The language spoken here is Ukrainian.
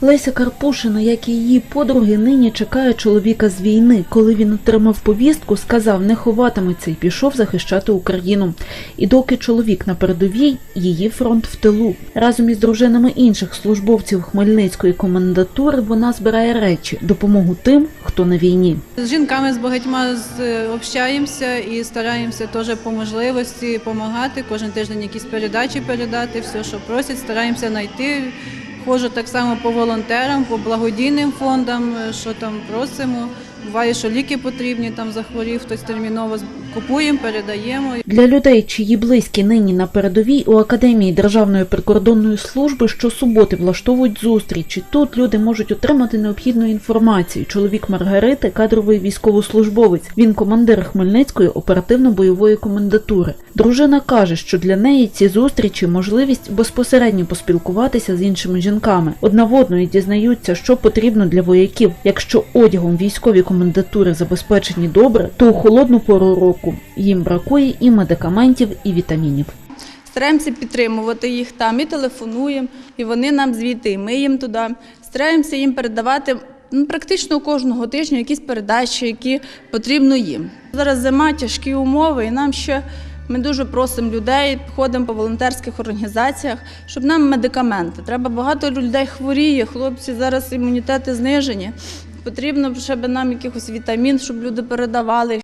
Леся Карпушина, як і її подруги, нині чекає чоловіка з війни. Коли він отримав повістку, сказав, не ховатиметься і пішов захищати Україну. І доки чоловік на передовій, її фронт в тилу. Разом із дружинами інших службовців Хмельницької комендатури вона збирає речі, допомогу тим, хто на війні. З жінками з багатьма е, общаємося і стараємося теж по можливості допомагати. Кожен тиждень якісь передачі передати, все, що просять, стараємося знайти. Ходжу так само по волонтерам, по благодійним фондам, е, що там просимо. Буває, що ліки потрібні, там захворів, хтось терміново купуємо, передаємо. Для людей, чиї близькі нині на передовій у Академії Державної прикордонної служби щосуботи влаштовують зустрічі. Тут люди можуть отримати необхідну інформацію. Чоловік Маргарити кадровий військовослужбовець. Він командир Хмельницької оперативно-бойової комендатури. Дружина каже, що для неї ці зустрічі можливість безпосередньо поспілкуватися з іншими жінками. Одна дізнаються, що потрібно для вояків. Якщо одягом військові комендатури забезпечені добре, то у холодну пору року їм бракує і медикаментів, і вітамінів. Стараємося підтримувати їх там і телефонуємо, і вони нам звідти, і ми їм туди. Стараємося їм передавати ну, практично кожного тижня якісь передачі, які потрібно їм. Зараз зима, тяжкі умови, і нам ще ми дуже просимо людей, ходимо по волонтерських організаціях, щоб нам медикаменти. Треба багато людей хворіє, хлопці зараз імунітети знижені. Потрібно, щоб нам якихось вітамін, щоб люди передавали.